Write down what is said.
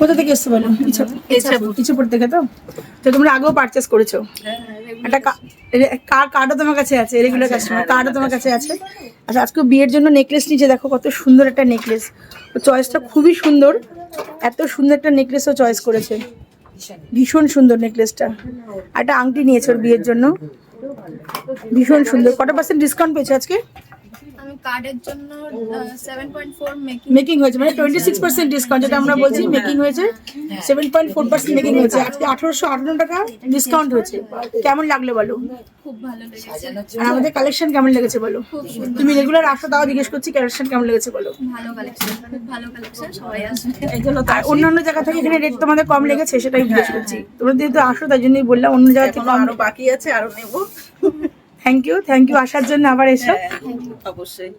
কোথা থেকে এসছো বলো? ইচ্ছাপুর থেকে তো? তো তোমরা আগেও পারচেস করেছ। একটা কার কার্ডও তোমার কাছে আছে? রেগুলার কাস্টমার কার্ডও তোমার কাছে আছে? আচ্ছা আজকে বিয়ের জন্য নেকলেস নিচে দেখো কত সুন্দর একটা নেকলেস চয়েসটা খুবই সুন্দর। এত সুন্দর একটা নেকলেসও চয়েস করেছে। ভীষণ সুন্দর নেকলেসটা আর একটা আংটি নিয়েছে ওর বিয়ের জন্য। ভীষণ সুন্দর। কত পার্সেন্ট ডিসকাউন্ট পেয়েছে আজকে? আমি কার্ডের জন্য seven point four making making হয়েছে মানে টোয়েন্টি সিক্স পার্সেন্ট ডিসকাউন্ট যেটা আমরা বলছি মেকিং হয়েছে। Seven point four percent making হয়েছে। আজকে আঠারোশো আটান্ন টাকা ডিসকাউন্ট হয়েছে। কেমন লাগল বলো? খুব ভালো লেগেছে। আর আমাদের কালেকশন কেমন লেগেছে বলো? তুমি রেগুলার আসো তাও জিজ্ঞেস করছি কালেকশন কেমন লেগেছে বলো। ভালো কালেকশন খুব ভালো কালেকশন সবাই আসবে। আর অন্যান্য জায়গা থেকে এখানে রেট তোমাদের কম লেগেছে সেটাই জিজ্ঞেস করছি। তোমরা যেহেতু আসো তাই জন্যই বললাম অন্য জায়গা থেকে আরও বাকি আছে আরও নেব। থ্যাংক ইউ থ্যাংক ইউ আসার জন্য আবার এসো। হ্যাঁ, হ্যাঁ, অবশ্যই।